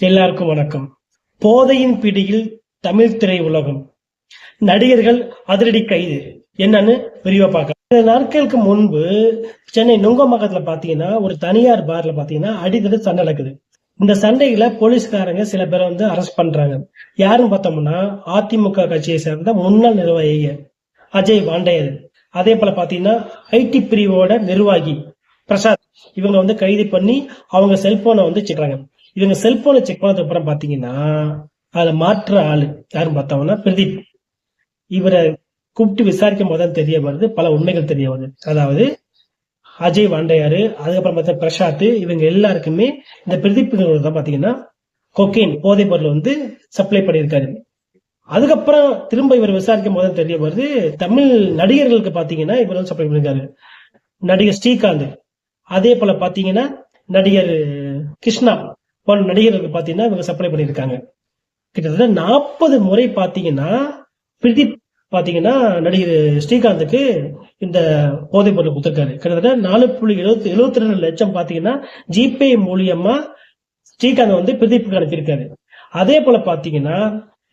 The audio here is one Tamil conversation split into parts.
எல்லாருக்கும் வணக்கம். போதையின் பிடியில் தமிழ் திரை உலகம் நடிகர்கள் அதிரடி கைது. என்னன்னு விரிவா பார்க்கலாம். சில நாட்களுக்கு முன்பு சென்னை நுங்கம்பாக்கத்துல பாத்தீங்கன்னா ஒரு தனியார் பார்ல பாத்தீங்கன்னா அடித்தடி சண்டை நடக்குது. இந்த சண்டையில போலீஸ்காரங்க சில பேரை வந்து அரெஸ்ட் பண்றாங்க. யாருன்னு பார்த்தோம்னா அதிமுக கட்சியை சேர்ந்த முன்னாள் நிர்வாகி அஜய் வாண்டையர். அதே போல பாத்தீங்கன்னா ஐடி பிரிவோட நிர்வாகி பிரசாத். இவங்க வந்து கைது பண்ணி அவங்க செல்போனை வந்து வச்சுக்கிறாங்க. இவங்க செல்போனை செக் பண்ணதுக்கு அப்புறம் பாத்தீங்கன்னா அதுல மாற்ற ஆளு யாருன்னு பார்த்தோம்னா பிரதீப். இவரை கூப்பிட்டு விசாரிக்கும் போது தான் தெரிய வருது பல உண்மைகள் தெரிய வருது. அதாவது அஜய் வாண்டையாரு அதுக்கப்புறம் பார்த்தா பிரசாத் இவங்க எல்லாருக்குமே இந்த பிரதீப் தான் பாத்தீங்கன்னா கொக்கைன் போதைப் பொருள் வந்து சப்ளை பண்ணியிருக்காரு. அதுக்கப்புறம் திரும்ப இவர் விசாரிக்கும் போது தெரிய வருது தமிழ் நடிகர்களுக்கு பாத்தீங்கன்னா இவர் வந்து சப்ளை பண்ணியிருக்காரு. நடிகர் ஸ்ரீகாந்த் அதே போல பாத்தீங்கன்னா நடிகர் கிருஷ்ணா. பல நடிகர்களுக்கு பாத்தீங்கன்னா இவங்க சப்ளை பண்ணியிருக்காங்க. கிட்டத்தட்ட நாற்பது முறை பாத்தீங்கன்னா பிரதீப் பாத்தீங்கன்னா நடிகர் ஸ்ரீகாந்துக்கு இந்த போதைப் பொருள் கொடுத்திருக்காரு. கிட்டத்தட்ட நாலு புள்ளி எழுபத்தி எழுபத்தி ரெண்டு லட்சம் பாத்தீங்கன்னா ஜிபே மூலியமா ஸ்ரீகாந்த் வந்து பிரதீப்புக்கு அனுப்பியிருக்காரு. அதே போல பாத்தீங்கன்னா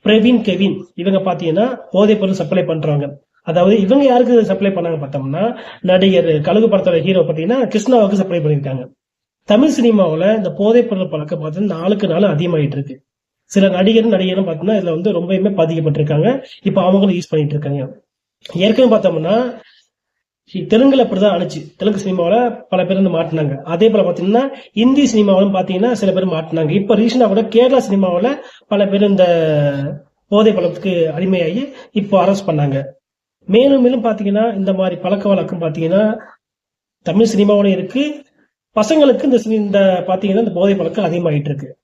பிரவீன் கெவின் இவங்க பாத்தீங்கன்னா போதைப் பொருள் சப்ளை பண்றாங்க. அதாவது இவங்க யாருக்கு சப்ளை பண்ணாங்க பார்த்தோம்னா நடிகர் கழுகு படத்தோட ஹீரோ பாத்தீங்கன்னா கிருஷ்ணாவுக்கு சப்ளை பண்ணியிருக்காங்க. தமிழ் சினிமாவில் இந்த போதைப் பொருள் பழக்கம் பார்த்தீங்கன்னா நாளுக்கு நாள் அதிகமாயிட்டு இருக்கு சில நடிகரும் நடிகரும் பார்த்தீங்கன்னா இதில் வந்து ரொம்பவுமே பாதிக்கப்பட்டிருக்காங்க. இப்போ அவங்களும் யூஸ் பண்ணிட்டு இருக்காங்க. ஏற்கனவே பார்த்தோம்னா தெலுங்குல அப்படிதான் அனுச்சு தெலுங்கு சினிமாவில பல பேர் வந்து மாட்டினாங்க. அதே போல பாத்தீங்கன்னா இந்தி சினிமாவிலும் பாத்தீங்கன்னா சில பேர் மாட்டினாங்க. இப்போ ரீசெண்டாக கூட கேரளா சினிமாவில பல பேர் இந்த போதை பழத்துக்கு அடிமையாகி இப்போ அரெஸ்ட் பண்ணாங்க. மேலும் மேலும் பார்த்தீங்கன்னா இந்த மாதிரி பழக்க வழக்கம் பார்த்தீங்கன்னா தமிழ் சினிமாவிலும் இருக்கு. பசங்களுக்கு இந்த சினி- இந்த பாத்தீங்கன்னா இந்த போதை பழக்கம் அதிகமாயிட்டு இருக்கு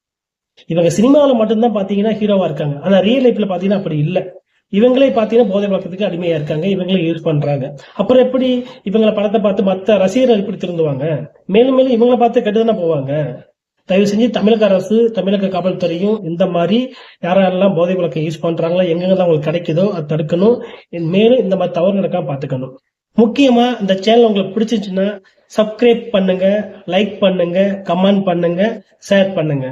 இவங்க சினிமாவில் மட்டும்தான் பாத்தீங்கன்னா ஹீரோவா இருக்காங்க. ஆனா ரியல் லைஃப்ல பாத்தீங்கன்னா அப்படி இல்லை. இவங்களே பாத்தீங்கன்னா போதை பழக்கத்துக்கு அடிமையா இருக்காங்க. இவங்களே யூஸ் பண்றாங்க. அப்புறம் எப்படி இவங்கள படத்தை பார்த்து மத்த ரசிகர்கள் எப்படி திருந்துவாங்க? மேலும் மேலும் இவங்களை பார்த்து கெட்டுதானே போவாங்க? தயவு செஞ்சு தமிழக அரசு தமிழக காவல்துறையும் இந்த மாதிரி யாரெல்லாம் போதை பழக்கம் யூஸ் பண்றாங்களோ எங்கெங்கெல்லாம் அவங்களுக்கு கிடைக்குதோ அதை தடுக்கணும். மேலும் இந்த மாதிரி தவறு நடக்காம பாத்துக்கணும் முக்கியமா இந்த சேனல் உங்களுக்கு பிடிச்சிருச்சுன்னா சப்ஸ்கிரைப் பண்ணுங்க லைக் பண்ணுங்க கமெண்ட் பண்ணுங்க ஷேர் பண்ணுங்க.